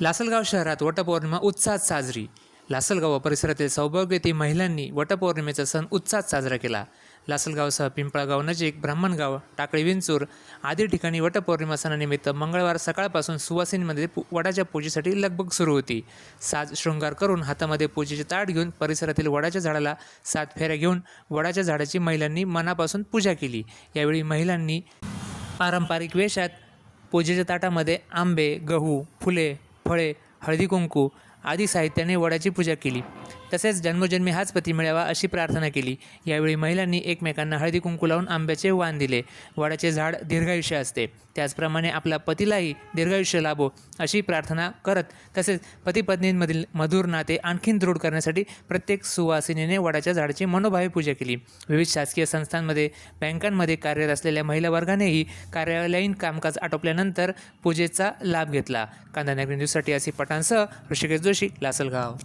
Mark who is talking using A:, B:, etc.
A: लासलगाव शहरात वटपौर्णिमा उत्साहात साजरी. लासलगाव व परिसरातील सौभाग्यवती महिलांनी वटपौर्णिमेचा सण उत्साहात साजरा केला. लासलगावसह पिंपळगाव नजीक ब्राह्मणगाव टाकळी विंचूर आदी ठिकाणी वटपौर्णिमा सणानिमित्त मंगळवार सकाळपासून सुवासिनीमध्ये पू वडाच्या पूजेसाठी लगबग सुरू होती. साज शृंगार करून हातामध्ये पूजेचे ताट घेऊन परिसरातील वडाच्या झाडाला सात फेऱ्या घेऊन वडाच्या झाडाची महिलांनी मनापासून पूजा केली. यावेळी महिलांनी पारंपरिक वेशात पूजेच्या ताटामध्ये आंबे गहू फुले फळे हळदी कुंकू। आदी साहित्याने वडाची पूजा केली. तसेच जन्मोजन्मी हाच पती मिळावा अशी प्रार्थना केली. यावेळी महिलांनी एकमेकांना हळदी कुंकू लावून आंब्याचे वाण दिले. वडाचे झाड दीर्घायुष्य असते. त्याचप्रमाणे आपल्या पतीलाही दीर्घायुष्य लाभो अशी प्रार्थना करत तसेच पती पत्नींमधील मधुर नाते आणखीन दृढ करण्यासाठी प्रत्येक सुवासिनीने वडाच्या झाडाची मनोभावे पूजा केली. विविध शासकीय संस्थांमध्ये बँकांमध्ये कार्यरत असलेल्या महिला वर्गानेही कार्यालयीन कामकाज आटोपल्यानंतर पूजेचा लाभ घेतला. कांदा नगरी न्यूजसाठी असे पटांसह ऋषिकेश जोशी. लासलगाव.